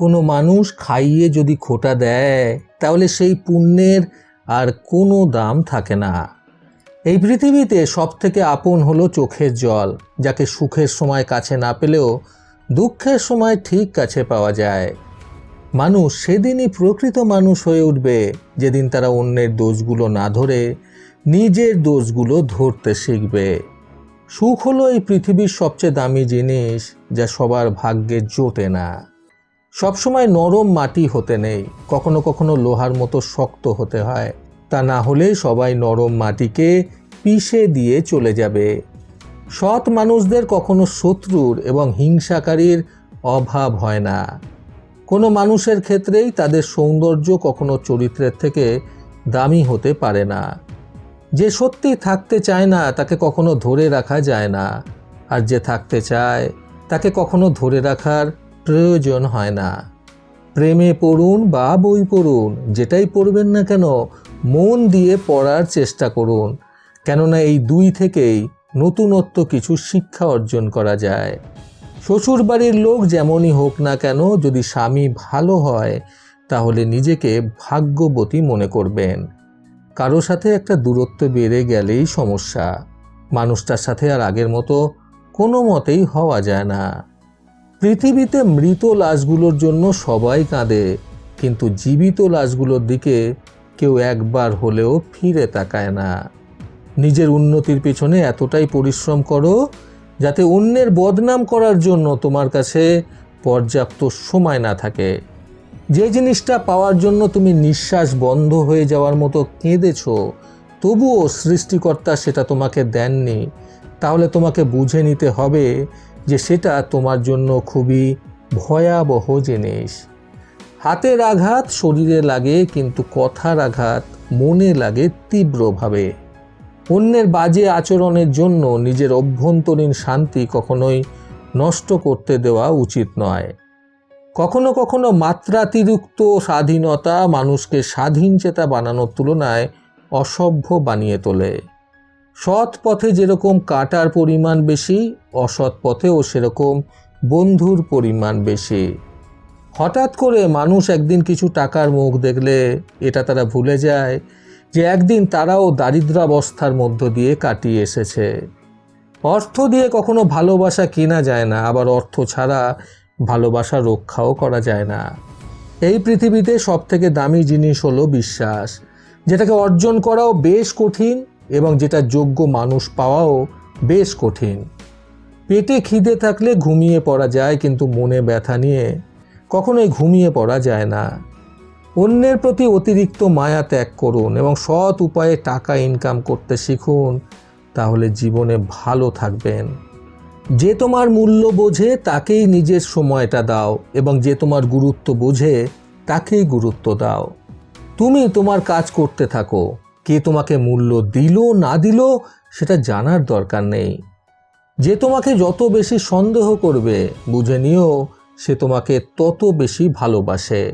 কোনো মানুষ খাইয়ে যদি খোটা দেয়, তাহলে সেই পুণ্যের আর কোনো দাম থাকে না। এই পৃথিবীতে সব থেকে আপন হলো চোখের জল, যাকে সুখের সময় কাছে না পেলেও দুঃখের সময় ঠিক কাছে পাওয়া যায়। মানুষ সেদিনই প্রকৃত মানুষ হয়ে উঠবে, যেদিন তারা অন্যের দোষগুলো না ধরে নিজের দোষগুলো ধরতে শিখবে। সুখ হলো এই পৃথিবীর সবচেয়ে দামি জিনিস, যা সবার ভাগ্যে জোটে না। সবসময় নরম মাটি হতে নেই, কখনো কখনো লোহার মতো শক্ত হতে হয়। তা না হলে সবাই নরম মাটিকে পিষে দিয়ে চলে যাবে। সৎ মানুষদের কখনো শত্রুর এবং হিংসাকারীর অভাব হয় না। কোনো মানুষের ক্ষেত্রেই তাদের সৌন্দর্য কখনো চরিত্রের থেকে দামি হতে পারে না। যে সত্যি থাকতে চায় না, তাকে কখনো ধরে রাখা যায় না। আর যে থাকতে চায়, তাকে কখনো ধরে রাখার প্রয়োজন হয় না। প্রেমে পড়ুন বা বই পড়ুন, যেটাই পড়বেন না কেন, মন দিয়ে পড়ার চেষ্টা করুন। কেননা এই দুই থেকেই নতুনত্ব কিছু শিক্ষা অর্জন করা যায়। শ্বশুর বাড়ির লোক যেমনই হোক না কেন, যদি স্বামী ভালো হয়, তাহলে নিজেকে ভাগ্যবতী মনে করবেন। কারও সাথে একটা দূরত্ব বেড়ে গেলেই সমস্যা। মানুষটার সাথে আর আগের মতো কোনো মতেই হওয়া যায় না। পৃথিবীতে মৃত লাশগুলোর জন্য সবাই কাঁদে, কিন্তু জীবিত লাশগুলোর দিকে কেউ একবার হলেও ফিরে তাকায় না। নিজের উন্নতির পেছনে এতটাই পরিশ্রম করো যাতে অন্যের বদনাম করার জন্য তোমার কাছে পর্যাপ্ত সময় না থাকে। যে জিনিসটা পাওয়ার জন্য তুমি নিঃশ্বাস বন্ধ হয়ে যাওয়ার মতো কেঁদেছ, তবুও সৃষ্টিকর্তা সেটা তোমাকে দেননি। তাহলে তোমাকে বুঝে নিতে হবে যে সেটা তোমার জন্য খুবই ভয়াবহ জিনিস। হাতের আঘাত শরীরে লাগে কিন্তু কথার আঘাত মনে লাগে তীব্রভাবে। অন্যের বাজে আচরণের জন্য নিজের অভ্যন্তরীণ শান্তি কখনোই নষ্ট করতে দেওয়া উচিত নয়। কখনো কখনো মাত্রাতিরিক্ত স্বাধীনতা মানুষকে স্বাধীন চেতা বানানোর তুলনায় অসভ্য বানিয়ে তোলে। সৎ পথে যেরকম কাটার পরিমাণ বেশি, অসৎ পথেও সেরকম বন্ধুর পরিমাণ বেশি। হঠাৎ করে মানুষ একদিন কিছু টাকার মুখ দেখলে এটা তারা ভুলে যায় যে একদিন তারাও দারিদ্রাবস্থার মধ্য দিয়ে কাটিয়ে এসেছে। অর্থ দিয়ে কখনো ভালোবাসা কেনা যায় না, আবার অর্থ ছাড়া ভালোবাসা রক্ষাও করা যায় না। এই পৃথিবীতে সব থেকে দামি জিনিস হলো বিশ্বাস, যেটাকে অর্জন করাও বেশ কঠিন এবং যেটা যোগ্য মানুষ পাওয়াও বেশ কঠিন। পেটে খিদে থাকলে ঘুমিয়ে পড়া যায় কিন্তু মনে ব্যথা নিয়ে কখনোই ঘুমিয়ে পড়া যায় না। অন্যের প্রতি অতিরিক্ত মায়া ত্যাগ করুন এবং সৎ উপায়ে টাকা ইনকাম করতে শিখুন, তাহলে জীবনে ভালো থাকবেন। যে তোমার মূল্য বোঝে তাকেই নিজের সময়টা দাও এবং যে তোমার গুরুত্ব বোঝে তাকেই গুরুত্ব দাও। তুমি তোমার কাজ করতে থাকো। কে তোমাকে মূল্য দিল, না দিল, সেটা জানার দরকার নেই। যে তোমাকে যত বেশি সন্দেহ করবে, বুঝে নিও, সে তোমাকে তত বেশি ভালোবাসে।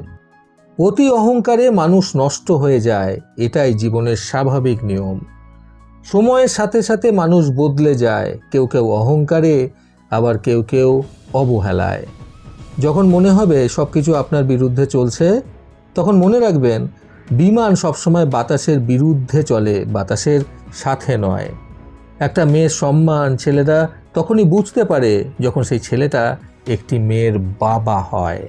অতি অহংকারে মানুষ নষ্ট হয়ে যায়, এটাই জীবনের স্বাভাবিক নিয়ম। সময়ের সাথে সাথে মানুষ বদলে যায়, কেউ কেউ অহংকারে, আবার কেউ কেউ অবহেলায়। যখন মনে হবে সব কিছু আপনার বিরুদ্ধে চলছে, তখন মনে রাখবেন বিমান সবসময় বাতাসের বিরুদ্ধে চলে, বাতাসের সাথে নয়। একটা মেয়ের সম্মান ছেলেরা তখনই বুঝতে পারে যখন সেই ছেলেটা একটি মেয়ের বাবা হয়।